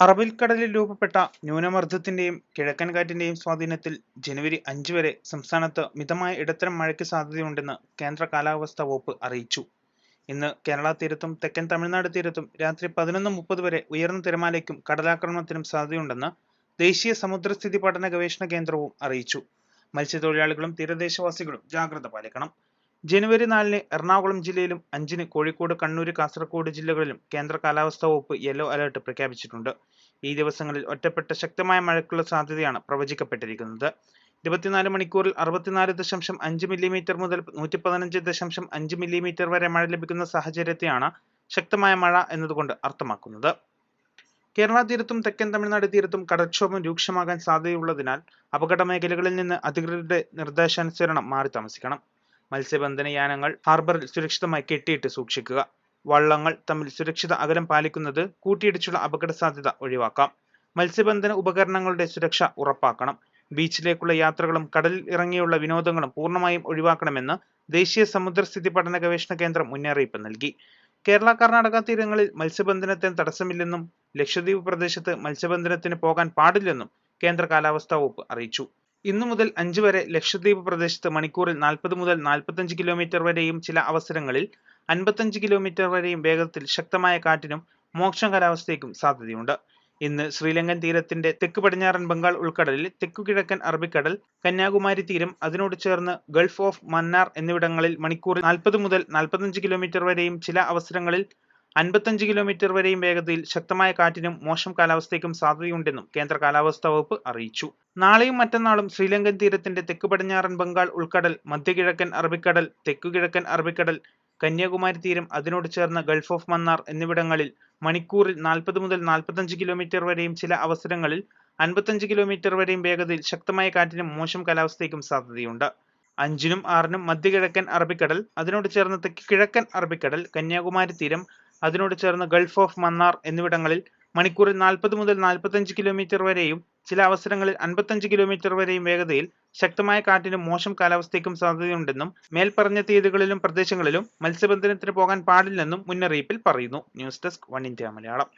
അറബിക്കടലിൽ രൂപപ്പെട്ട ന്യൂനമർദ്ദത്തിന്റെയും കിഴക്കൻ കാറ്റിന്റെയും സ്വാധീനത്തിൽ ജനുവരി അഞ്ച് വരെ സംസ്ഥാനത്ത് മിതമായ ഇടത്തരം മഴയ്ക്ക് സാധ്യതയുണ്ടെന്ന് കേന്ദ്ര കാലാവസ്ഥാ വകുപ്പ് അറിയിച്ചു. ഇന്ന് കേരള തീരത്തും തെക്കൻ തമിഴ്നാട് തീരത്തും രാത്രി പതിനൊന്ന് മുപ്പത് വരെ ഉയർന്ന തിരമാലയ്ക്കും കടലാക്രമണത്തിനും സാധ്യതയുണ്ടെന്ന് ദേശീയ സമുദ്രസ്ഥിതി പഠന ഗവേഷണ കേന്ദ്രവും അറിയിച്ചു. മത്സ്യത്തൊഴിലാളികളും തീരദേശവാസികളും ജാഗ്രത പാലിക്കണം. ജനുവരി നാലിന് എറണാകുളം ജില്ലയിലും അഞ്ചിന് കോഴിക്കോട്, കണ്ണൂർ, കാസർഗോഡ് ജില്ലകളിലും കേന്ദ്ര കാലാവസ്ഥാ വകുപ്പ് യെല്ലോ അലർട്ട് പ്രഖ്യാപിച്ചിട്ടുണ്ട്. ഈ ദിവസങ്ങളിൽ ഒറ്റപ്പെട്ട ശക്തമായ മഴയ്ക്കുള്ള സാധ്യതയാണ് പ്രവചിക്കപ്പെട്ടിരിക്കുന്നത്. ഇരുപത്തിനാല് മണിക്കൂറിൽ അറുപത്തിനാല് ദശാംശം അഞ്ച് മില്ലിമീറ്റർ മുതൽ നൂറ്റി പതിനഞ്ച് ദശാംശം അഞ്ച് മില്ലിമീറ്റർ വരെ മഴ ലഭിക്കുന്ന സാഹചര്യത്തെയാണ് ശക്തമായ മഴ എന്നതുകൊണ്ട് അർത്ഥമാക്കുന്നത്. കേരള തീരത്തും തെക്കൻ തമിഴ്നാട് തീരത്തും കടൽക്ഷോഭം രൂക്ഷമാകാൻ സാധ്യതയുള്ളതിനാൽ അപകട മേഖലകളിൽ നിന്ന് അധികൃതരുടെ നിർദ്ദേശാനുസരണം മാറി താമസിക്കണം. മത്സ്യബന്ധന യാനങ്ങൾ ഹാർബറിൽ സുരക്ഷിതമായി കെട്ടിയിട്ട് സൂക്ഷിക്കുക. വള്ളങ്ങൾ തമ്മിൽ സുരക്ഷിത അകലം പാലിക്കുന്നത് കൂട്ടിയിടിച്ചുള്ള അപകട സാധ്യത ഒഴിവാക്കാം. മത്സ്യബന്ധന ഉപകരണങ്ങളുടെ സുരക്ഷ ഉറപ്പാക്കണം. ബീച്ചിലേക്കുള്ള യാത്രകളും കടലിൽ ഇറങ്ങിയുള്ള വിനോദങ്ങളും പൂർണമായും ഒഴിവാക്കണമെന്ന് ദേശീയ സമുദ്രസ്ഥിതി പഠന ഗവേഷണ കേന്ദ്രം മുന്നറിയിപ്പ് നൽകി. കേരള കർണാടക തീരങ്ങളിൽ മത്സ്യബന്ധനത്തിന് തടസ്സമില്ലെന്നും ലക്ഷദ്വീപ് പ്രദേശത്ത് മത്സ്യബന്ധനത്തിന് പോകാൻ പാടില്ലെന്നും കേന്ദ്ര കാലാവസ്ഥാ വകുപ്പ് അറിയിച്ചു. ഇന്നു മുതൽ അഞ്ച് വരെ ലക്ഷദ്വീപ് പ്രദേശത്ത് മണിക്കൂറിൽ നാൽപ്പത് മുതൽ നാൽപ്പത്തഞ്ച് കിലോമീറ്റർ വരെയും ചില അവസരങ്ങളിൽ അൻപത്തഞ്ച് കിലോമീറ്റർ വരെയും വേഗത്തിൽ ശക്തമായ കാറ്റിനും മോക്ഷം കാലാവസ്ഥയ്ക്കും സാധ്യതയുണ്ട്. ഇന്ന് ശ്രീലങ്കൻ തീരത്തിന്റെ തെക്ക് പടിഞ്ഞാറൻ ബംഗാൾ ഉൾക്കടലിൽ, തെക്കു കിഴക്കൻ അറബിക്കടൽ, കന്യാകുമാരി തീരം, അതിനോട് ചേർന്ന് ഗൾഫ് ഓഫ് മന്നാർ എന്നിവിടങ്ങളിൽ മണിക്കൂറിൽ നാൽപ്പത് മുതൽ നാൽപ്പത്തഞ്ച് കിലോമീറ്റർ വരെയും ചില അവസരങ്ങളിൽ അൻപത്തഞ്ച് കിലോമീറ്റർ വരെയും വേഗതയിൽ ശക്തമായ കാറ്റിനും മോശം കാലാവസ്ഥയ്ക്കും സാധ്യതയുണ്ടെന്നും കേന്ദ്ര കാലാവസ്ഥാ വകുപ്പ് അറിയിച്ചു. നാളെയും മറ്റന്നാളും ശ്രീലങ്കൻ തീരത്തിന്റെ തെക്ക് പടിഞ്ഞാറൻ ബംഗാൾ ഉൾക്കടൽ, മധ്യകിഴക്കൻ അറബിക്കടൽ, തെക്കുകിഴക്കൻ അറബിക്കടൽ, കന്യാകുമാരി തീരം, അതിനോട് ചേർന്ന ഗൾഫ് ഓഫ് മന്നാർ എന്നിവിടങ്ങളിൽ മണിക്കൂറിൽ നാൽപ്പത് മുതൽ നാൽപ്പത്തഞ്ച് കിലോമീറ്റർ വരെയും ചില അവസരങ്ങളിൽ അൻപത്തഞ്ച് കിലോമീറ്റർ വരെയും വേഗതയിൽ ശക്തമായ കാറ്റിനും മോശം കാലാവസ്ഥയ്ക്കും സാധ്യതയുണ്ട്. അഞ്ചിനും ആറിനും മധ്യകിഴക്കൻ അറബിക്കടൽ, അതിനോട് ചേർന്ന തെക്ക് കിഴക്കൻ അറബിക്കടൽ, കന്യാകുമാരി തീരം, അതിനോട് ചേർന്ന് ഗൾഫ് ഓഫ് മന്നാർ എന്നിവിടങ്ങളിൽ മണിക്കൂറിൽ നാൽപ്പത് മുതൽ നാൽപ്പത്തഞ്ച് കിലോമീറ്റർ വരെയും ചില അവസരങ്ങളിൽ അൻപത്തഞ്ച് കിലോമീറ്റർ വരെയും വേഗതയിൽ ശക്തമായ കാറ്റിനും മോശം കാലാവസ്ഥയ്ക്കും സാധ്യതയുണ്ടെന്നും മേൽപ്പറഞ്ഞ തീയതികളിലും പ്രദേശങ്ങളിലും മത്സ്യബന്ധനത്തിന് പോകാൻ പാടില്ലെന്നും മുന്നറിയിപ്പിൽ പറയുന്നു. News desk one India Malayalam